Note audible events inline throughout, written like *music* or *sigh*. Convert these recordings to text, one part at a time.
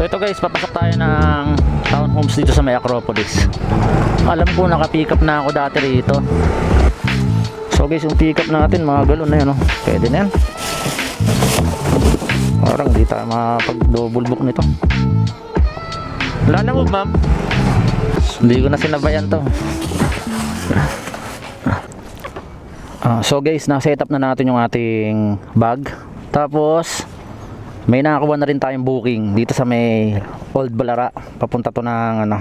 So ito guys, papasok tayo ng townhomes dito sa may Acropolis. Alam ko naka-pick up na ako dati rito. So guys, yung pick up natin mga galon na yun, oh. pwede na yan. Parang hindi tayo makapag-double book nito. Wala na mo, ma'am. Hindi ko na sinabayan to. Ah, so guys, na-set up na natin yung ating bag. Tapos, may nakakuha na rin tayong booking dito sa may Old Balara. Papunta to ng ano,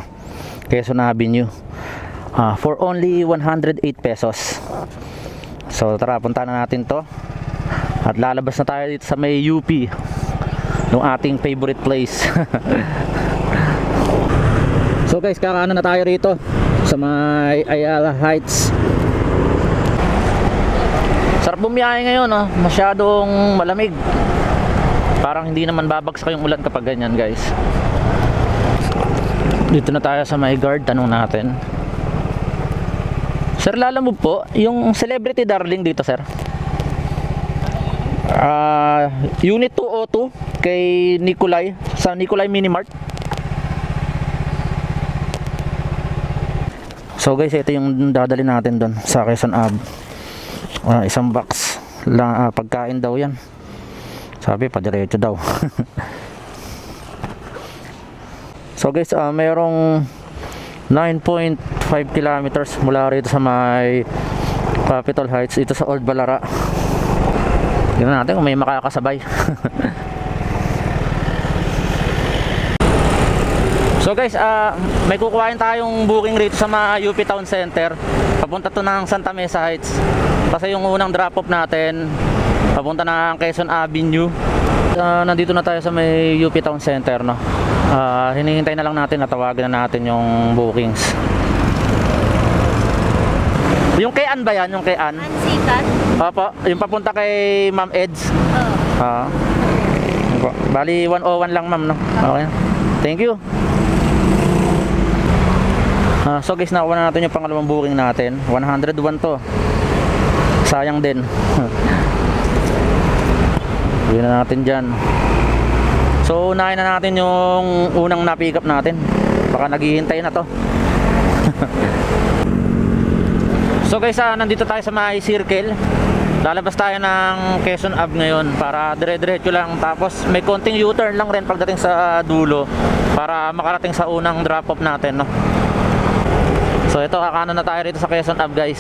Quezon Avenue. Ah, for only 108 pesos. So tara, punta na natin to. At lalabas na tayo dito sa may UP. Yung ating favorite place. *laughs* so guys, kakaano na tayo rito sa may Ayala Heights. Sarap bumiyahe ngayon, oh. masyadong malamig. Parang hindi naman babagsak yung ulan kapag ganyan, guys. Dito na tayo sa my guard, tanong natin. Sir, lalamove po, yung celebrity darling dito, sir. Ah, unit 202 kay Nikolay sa Nikolay Minimart. So guys, ito yung dadali natin doon sa Quezon Ave. Ah, isang box lang ah, pagkain daw 'yan. Sabi pa diretso daw. so guys, ah, mayroong 9.5 kilometers mula rito sa may Capitol Heights ito sa Old Balara. Tingnan natin kung may makakasabay. *laughs* so guys, ah, may kukuhain tayong booking rito sa mga UP Town Center. Papunta to ng Santa Mesa Heights. Kasi yung unang drop off natin, papunta ng Quezon Avenue. Ah, nandito na tayo sa may UP Town Center, no. Ah, hinihintay na lang natin, natawagan na natin yung bookings. Yung kay Ann ba yan? Yung kay Ann? Ansikat? Opo, yung papunta kay Ma'am Eds. Oo. Ah. Opo. Bali 101 lang ma'am no. Okay. Thank you. Ah, so guys, nakuha na natin yung pangalawang booking natin. 101 to. Sayang din. *laughs* Bigyan na natin dyan. So, unahin na natin yung unang na-pick up natin. Baka naghihintay na to. *laughs* so guys, ah, nandito tayo sa may circle. Lalabas tayo ng Quezon Ave ngayon para dire-diretso lang tapos may konting U-turn lang rin pagdating sa dulo para makarating sa unang drop off natin no. So ito kakano na tayo rito sa Quezon Ave guys.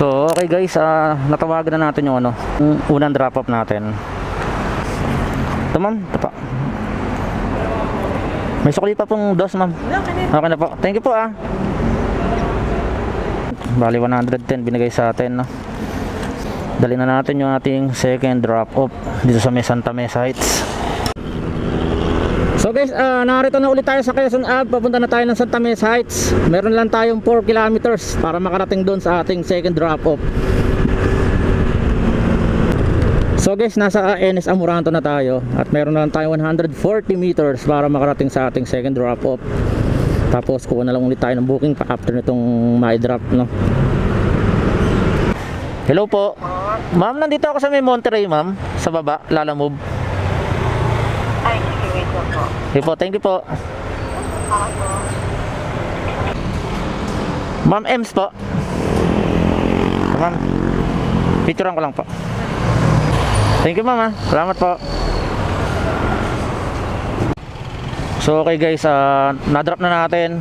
So okay guys, ah, natawagan na natin yung ano, yung unang drop off natin. Ito ma'am, ito pa. May sukli pa pong dos ma'am. Okay na po. Thank you po ah. Bali 110 binigay sa atin no. Dali na natin yung ating second drop off dito sa may Santa Mesa Heights. Guys, ah, narito na ulit tayo sa Quezon Ave. Papunta na tayo ng Santa Mesa Heights. Meron lang tayong 4 kilometers para makarating doon sa ating second drop off. So guys, nasa NS Amoranto na tayo at meron lang tayo 140 meters para makarating sa ating second drop off. Tapos kuha na lang ulit tayo ng booking pa after nitong my drop no. Hello po. Ma'am, nandito ako sa may Monterey, ma'am. Sa baba, Lala Move. Ay, sige, wait lang po. Okay po, thank you po. Ma'am Ems po. Ma'am, picturean ko lang po. Thank you ma'am ah. Salamat po. So okay guys, ah, na-drop na natin.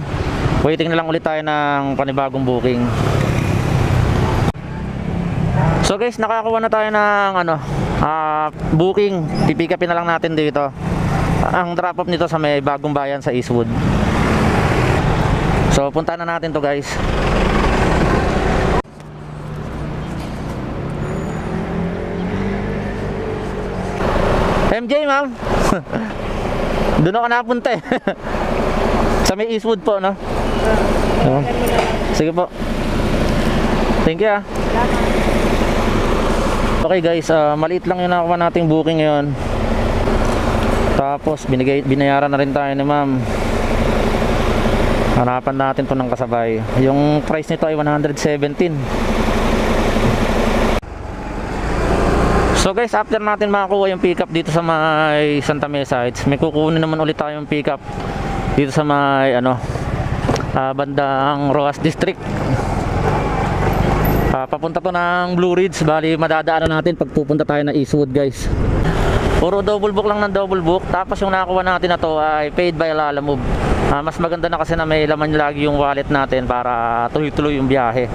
Waiting na lang ulit tayo ng panibagong booking. So guys, nakakuha na tayo ng ano, ah, booking. Pipikapin na lang natin dito. Ang drop off nito sa may bagong bayan sa Eastwood. So punta na natin to guys. MJ ma'am. *laughs* Doon ako napunta eh. *laughs* sa may Eastwood po no. Oo. Sige po. Thank you ah. Okay guys, ah, maliit lang yung nakuha nating booking ngayon. Tapos binigay binayaran na rin tayo ni ma'am. Hanapan natin to ng kasabay. Yung price nito ay 117. So guys, after natin makakuha yung pickup dito sa may Santa Mesa Heights, may kukunin naman ulit tayong pickup dito sa may ano, ah, bandang Roas District. Ah, papunta to ng Blue Ridge, bali madadaanan natin pag pupunta tayo na Eastwood guys. Puro double book lang ng double book, tapos yung nakakuha natin na to ay paid by Lala Move. Ah, mas maganda na kasi na may laman lagi yung wallet natin para tuloy-tuloy yung biyahe.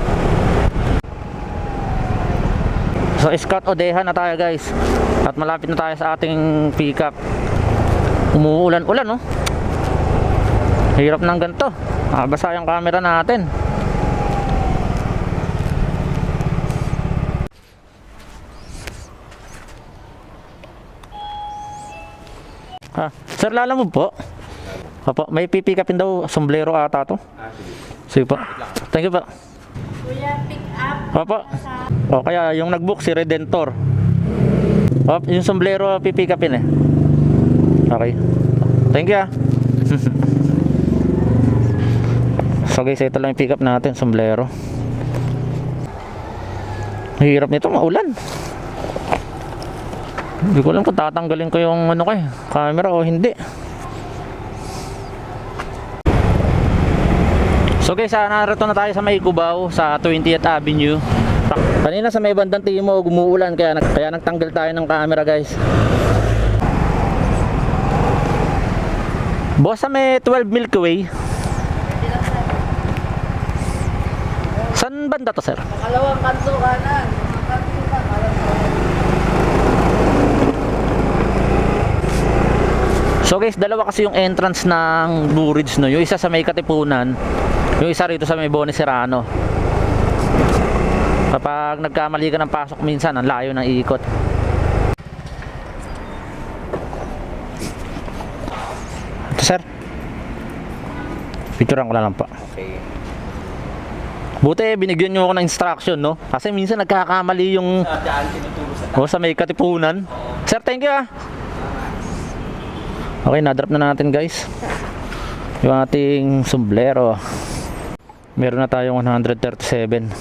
So Scott Odeha na tayo guys. At malapit na tayo sa ating pickup. Umuulan-ulan no Hirap ng ganito. Basa yung camera natin Ah, sir lala mo po Opo, may pipikapin daw sombrero ata to Sige po Thank you po Kuya, pick up Opo. O kaya yung nag-book si Redentor. O, yung sombrero pipikapin eh. Okay. Thank you ah. *laughs* so guys, ito lang yung pick up natin, sombrero. Hirap nito, maulan. Hindi ko alam kung tatanggalin ko yung ano kay camera o hindi. So guys, ah, narito na tayo sa May Cubao sa 20th Avenue. Kanina sa may bandang timog umuulan kaya nag- kaya nagtanggal tayo ng camera guys. Boss sa may 12 Milky Way. Saan banda to sir? Kalawang kanto kanan. Kanto ka, So guys, dalawa kasi yung entrance ng Blue Ridge no. Yung isa sa may Katipunan, yung isa rito sa may Bone Serrano. Kapag nagkamali ka ng pasok minsan, ang layo ng ikot. Ito sir. Picturean ko na lang pa. Okay. Buti binigyan nyo ako ng instruction, no? Kasi minsan nagkakamali yung Daan tinuturo sa o sa may katipunan. Sir, thank you ah. Okay, na-drop na natin guys. Yung ating sombrero. Meron na tayong 137.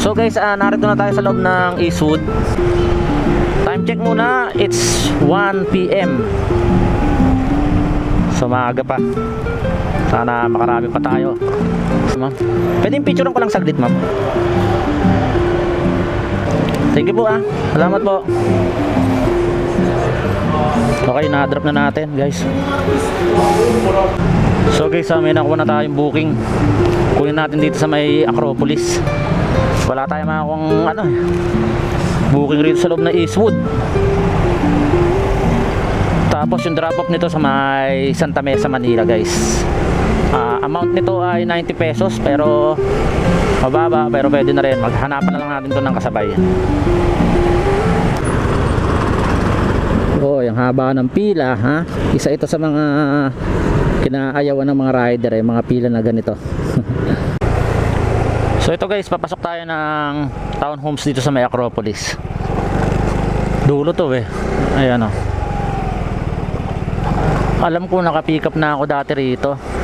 So guys, ah, narito na tayo sa loob ng Eastwood. Time check muna, it's 1 p.m. So maaga pa. Sana makarami pa tayo. Ma'am. Pwede yung picturean ko lang saglit, ma'am. Thank you po ah. Salamat po. Okay, na-drop na natin, guys. So guys, ah, may nakuha na tayong booking. Kunin natin dito sa may Acropolis. Wala tayong mga kung ano eh. Booking rito sa loob ng Eastwood. Tapos yung drop off nito sa may Santa Mesa, Manila, guys. Ah, amount nito ay 90 pesos pero mababa pero pwede na rin. Maghanapan na lang natin to ng kasabay. Oh, yung haba ng pila, ha? Isa ito sa mga kinaayawan ng mga rider, eh, mga pila na ganito. *laughs* so ito guys, papasok tayo ng townhomes dito sa may Acropolis. Dulo to eh. Ayan oh. Alam ko naka-pick up na ako dati rito.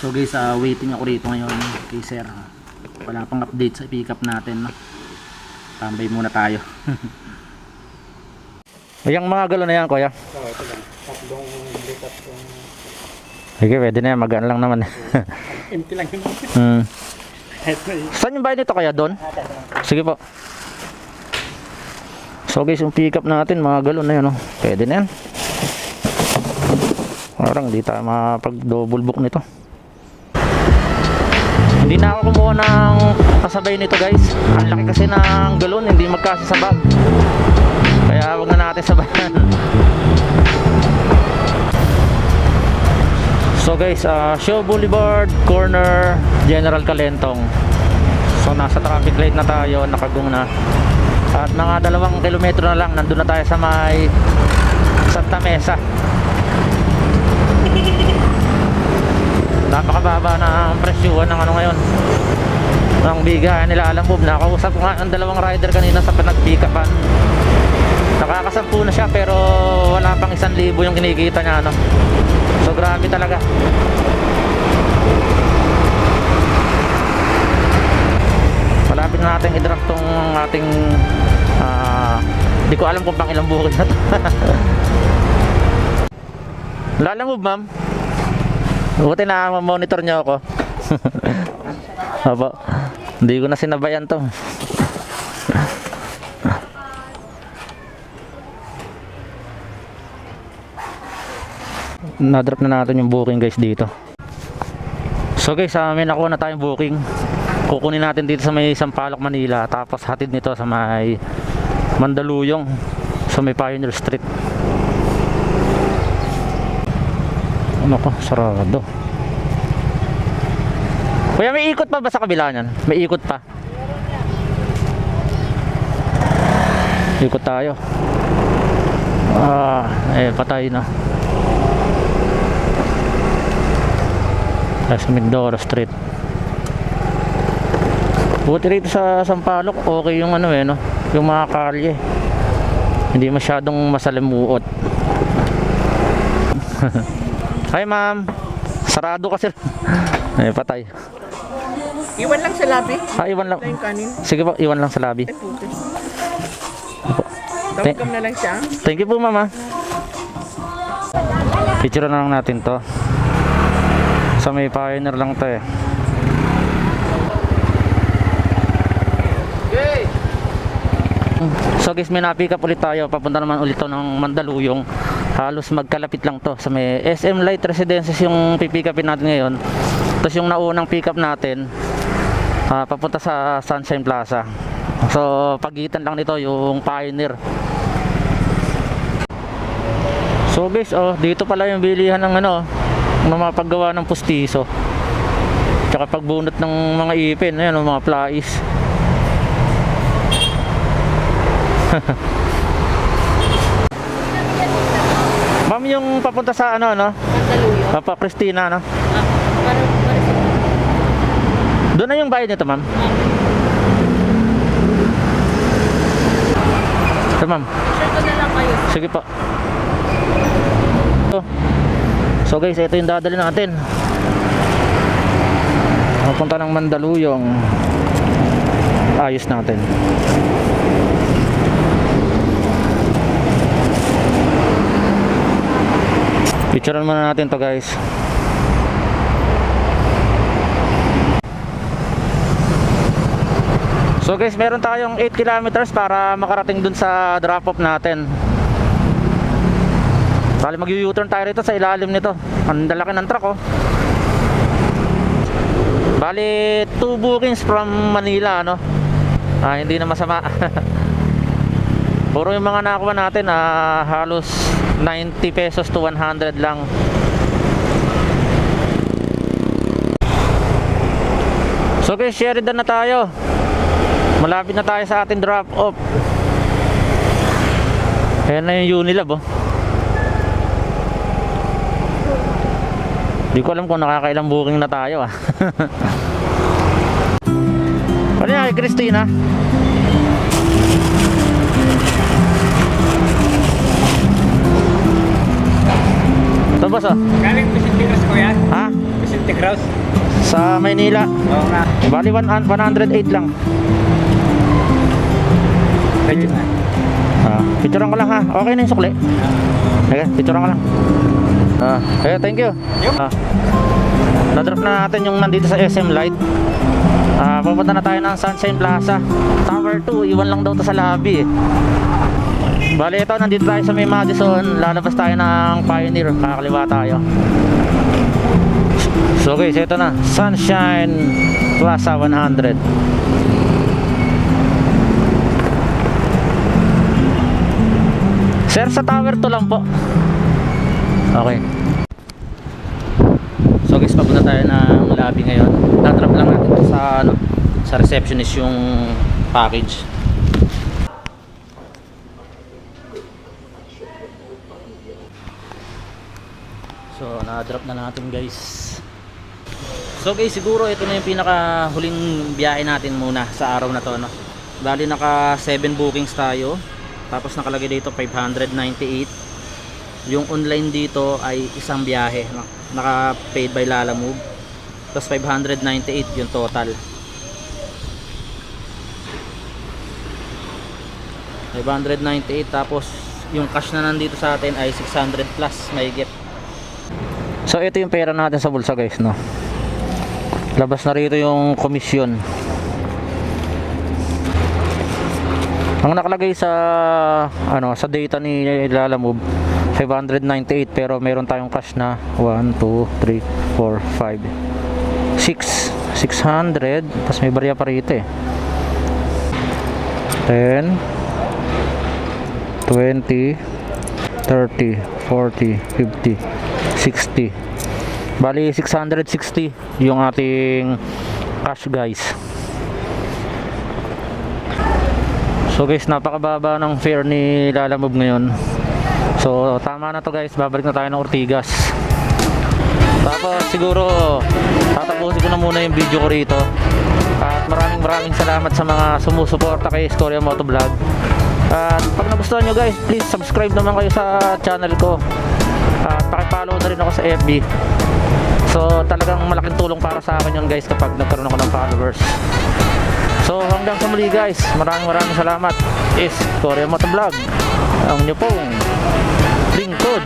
So guys, ah, waiting ako rito ngayon kay sir. Wala pang update sa pick up natin. No? Tambay muna tayo. *laughs* Yung mga galon na yan, kuya. Oo, ito lang. Tatlong litas yung Sige, pwede na yan. Magaan lang naman. *laughs* empty lang yun. *laughs* eh. Saan yung bahay nito kaya doon? Sige po. So guys, yung pick up natin, mga galon na yun. Oh. Pwede na yan. Parang hindi tayo makapag double book nito. Hindi na ako kumuha ng kasabay nito guys. Ang laki kasi ng galon, hindi magkasa sa bag. Kaya wag na natin sabayan. *laughs* So guys, uh, Show Boulevard, corner, General Calentong. So nasa traffic light na tayo, nakagung na. At mga dalawang kilometro na lang, nandun na tayo sa may Santa Mesa. Napakababa ng presyuhan ng ano ngayon. Ng bigayan nila alam mo, nakausap nga ang dalawang rider kanina sa pinagpikapan. Nakakasampu na siya pero wala pang isang libo yung kinikita niya ano. So grabe talaga. Malapit na natin i-drop tong ating ah, di ko alam kung pang ilang bukid na to. *laughs* Lalamove ma'am. Buti na monitor niyo ako. *laughs* Apo. Hindi ko na sinabayan to. Na-drop na natin yung booking guys dito. So guys, sa amin nakuha na tayong booking. Kukunin natin dito sa may Sampaloc, Manila. Tapos hatid nito sa may Mandaluyong. Sa may Pioneer Street. Ano ko? Sarado. Kuya, may ikot pa ba sa kabila niyan? May ikot pa. Ikot tayo. Ah, eh patay na. Sa Mindoro Street. Buti rito sa Sampaloc, okay yung ano eh, no? Yung mga kalye. Hindi masyadong masalimuot. *laughs* Hi ma'am. Sarado kasi. Ay, patay. Iwan lang sa labi. Ah, iwan lang. Yung kanin. Sige po, iwan lang sa lobby. Ay. Thank- Tawag na lang siya. Thank you po, mama. Picture na lang natin to. Sa may pioneer lang to eh. So guys, may na-pick up ulit tayo. Papunta naman ulit to ng Mandaluyong. Halos magkalapit lang to. Sa may SM Light Residences yung pipick upin natin ngayon. Tapos yung naunang pick up natin, ah, papunta sa Sunshine Plaza. So pagitan lang nito yung Pioneer. So guys, oh, dito pala yung bilihan ng ano, ng mga paggawa ng pustiso. Tsaka pagbunot ng mga ipin, ayan, mga plais. *laughs* Ma'am, yung papunta sa ano, no? Mandaluyong. Papa Christina, no? Ah, Doon na yung bayad nito, ma'am. Ito, ma'am. Share ko na lang kayo. Sige po. So, so guys, ito yung dadali natin. Papunta ng Mandaluyong. Ayos natin. Picturean muna natin to guys. So guys, meron tayong 8 kilometers para makarating dun sa drop off natin. Bali mag-U-turn tayo rito sa ilalim nito. Ang lalaki ng truck oh. Bali, two bookings from Manila, no? Ah, hindi na masama. *laughs* Puro yung mga nakuha natin, ah, halos 90 pesos to 100 lang. So guys, Sheridan na tayo. Malapit na tayo sa ating drop off. Ayan na yung Unilab, oh. Di ko alam kung nakakailang booking na tayo ah. *laughs* ano yan kay Christina? Ito boss oh. Galing Vicente Cross ko yan. Ha? Vicente Cross. Sa Maynila. Oo nga. Bali 1 108 lang. Medyo na. Ah, picturean ko lang ha. Okay na yung sukli. Okay, picturean ko lang. Ah, eh, thank you. Yup. Ah. Na-drop na natin yung nandito sa SM Light. Ah, pupunta na tayo ng Sunshine Plaza. Tower 2, iwan lang daw to sa lobby eh. Bali ito, nandito tayo sa may Madison. Lalabas tayo ng Pioneer. Kakaliwa tayo. So guys, ito na. Sunshine Plaza 100. Sir, sa tower to lang po. Okay. So guys, papunta tayo ng lobby ngayon. Tatrap lang natin sa ano, sa receptionist yung package. So, na-drop na natin guys. So guys, siguro ito na yung pinaka huling biyahe natin muna sa araw na to. No? Bali naka 7 bookings tayo. Tapos nakalagay dito 598. Yung online dito ay isang biyahe. No? Naka paid by Lala Move. Tapos 598 yung total. 598 tapos yung cash na nandito sa atin ay 600 plus mahigit. So ito yung pera natin sa bulsa guys no. Labas na rito yung komisyon. Ang nakalagay sa ano sa data ni Lalamove 598 pero meron tayong cash na 1 2 3 4 5 6 600 tapos may barya pa rito eh 10 20 30 40 50 60 bali 660 yung ating cash guys. So guys napakababa ng fare ni Lalamove ngayon. So tama na to guys. Babalik na tayo ng Ortigas. Tapos siguro tatapusin ko na muna yung video ko rito. At maraming maraming salamat sa mga sumusuporta kay Scoria Motovlog at pag nagustuhan nyo guys please subscribe naman kayo sa channel ko at pakipollow na rin ako sa FB so talagang malaking tulong para sa akin yun guys kapag nagkaroon ako ng followers. So hanggang sa muli guys. Maraming maraming salamat. Is Scoria Motovlog ang nyo pong lingkod